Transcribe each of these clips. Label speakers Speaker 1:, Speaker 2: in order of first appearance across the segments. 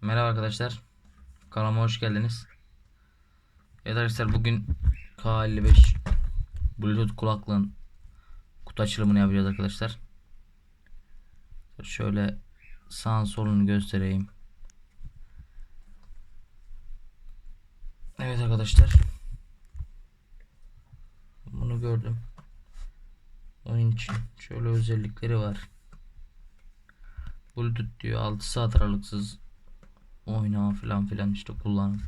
Speaker 1: Merhaba arkadaşlar. Kanalıma hoş geldiniz. Evet arkadaşlar bugün K55 Bluetooth kulaklığın kutu açılımını yapacağız arkadaşlar. Şöyle sağ solunu göstereyim. Evet arkadaşlar. Bunu gördüm. Onun için şöyle özellikleri var. Bluetooth diyor 6 saat aralıksız oynama falan filan işte kullanın.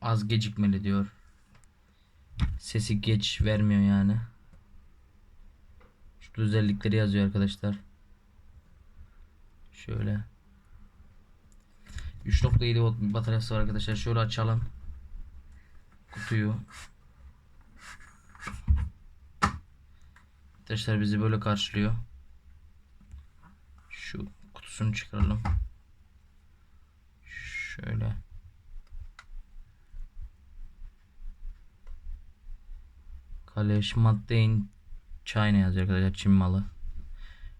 Speaker 1: Az gecikmeli diyor. Sesi geç vermiyor yani. Şu özellikleri yazıyor arkadaşlar. Şöyle. 3.7 volt bir bataryası var arkadaşlar. Şöyle açalım. Kutuyu. Arkadaşlar bizi böyle karşılıyor. Şu kutusunu çıkaralım. Şöyle. Kaleş Maddein China yazıyor arkadaşlar Çin malı.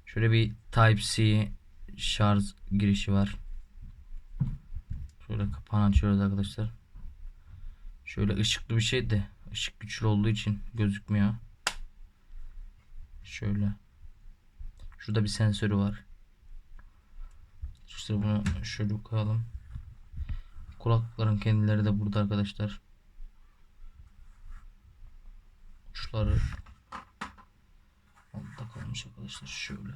Speaker 1: Şöyle bir Type-C şarj girişi var. Şöyle kapağını açıyoruz arkadaşlar. Şöyle ışıklı bir şey de ışık güçlü olduğu için gözükmüyor. Şöyle. Şurada bir sensörü var. İşte bunu şöyle koyalım. Kulaklıkların kendileri de burada arkadaşlar. Uçları altta kalmış arkadaşlar şöyle.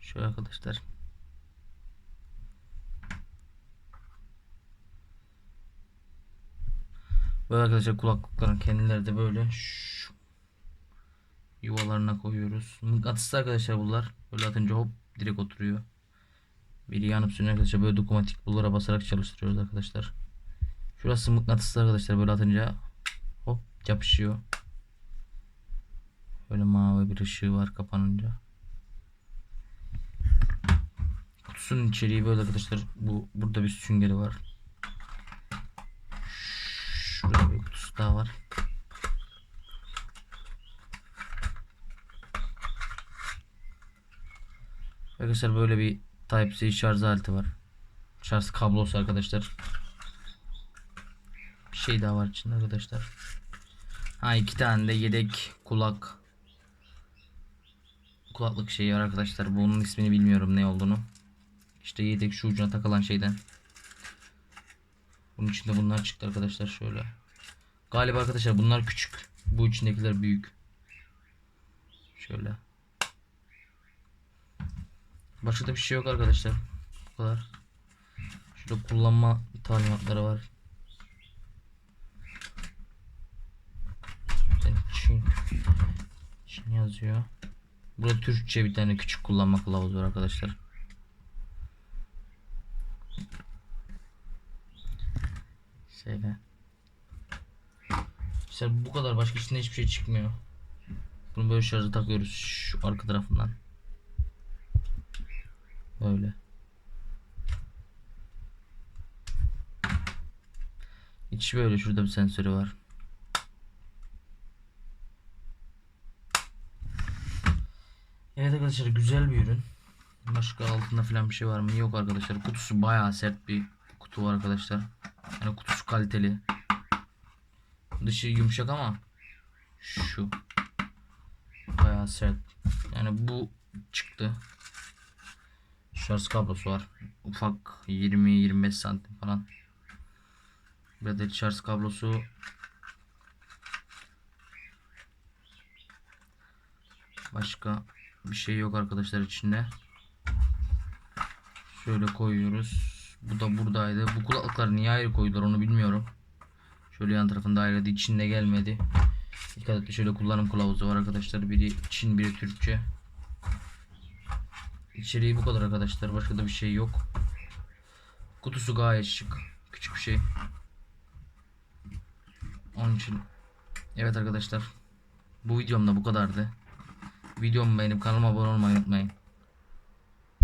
Speaker 1: Şöyle arkadaşlar. Böyle arkadaşlar kulaklıkların kendileri de böyle şu yuvalarına koyuyoruz. Mıknatıslı arkadaşlar bunlar. Böyle atınca hop direkt oturuyor. Biri yanıp sönüyor arkadaşlar. Böyle dokunmatik bunlara basarak çalıştırıyoruz arkadaşlar. Şurası mıknatıslı arkadaşlar. Böyle atınca hop yapışıyor. Böyle mavi bir ışığı var kapanınca. Kutusunun içeriği böyle arkadaşlar. Bu burada bir süngeri var. Şurada bir kutusu daha var. Arkadaşlar böyle bir Type-C şarj aleti var. Şarj kablosu arkadaşlar. Bir şey daha var içinde arkadaşlar. Ha iki tane de yedek kulak kulaklık şeyi var arkadaşlar. Bunun ismini bilmiyorum ne olduğunu. İşte yedek şu ucuna takılan şeyden. Bunun içinde bunlar çıktı arkadaşlar şöyle. Galiba arkadaşlar bunlar küçük. Bu içindekiler büyük. Şöyle. Başka da bir şey yok arkadaşlar. Bu kadar. Şurada kullanma talimatları var. Çin yazıyor. Burada Türkçe bir tane küçük kullanma kılavuzu var arkadaşlar. Şöyle. İşte bu kadar başka içinde hiçbir şey çıkmıyor. Bunu böyle şarja takıyoruz şu arka tarafından. Böyle. İçi böyle şurada bir sensörü var. Evet arkadaşlar güzel bir ürün. Başka altında falan bir şey var mı? Yok arkadaşlar. Kutusu bayağı sert bir kutu var arkadaşlar. Yani kutusu kaliteli. Dışı yumuşak ama şu bayağı sert. Yani bu çıktı. Şarj kablosu var. Ufak 20-25 santim falan. Bir adet şarj kablosu. Başka bir şey yok arkadaşlar içinde. Şöyle koyuyoruz. Bu da buradaydı. Bu kulaklıklar niye ayrı koydular onu bilmiyorum. Şöyle yan tarafında ayrıydı. İçinde gelmedi. Dikkat et şöyle kullanım kılavuzu var arkadaşlar. Biri Çin biri Türkçe. İçeriği bu kadar arkadaşlar. Başka da bir şey yok. Kutusu gayet şık. Küçük bir şey. Onun için evet arkadaşlar. Bu videom da bu kadardı. Videomu beğenip kanalıma abone olmayı unutmayın.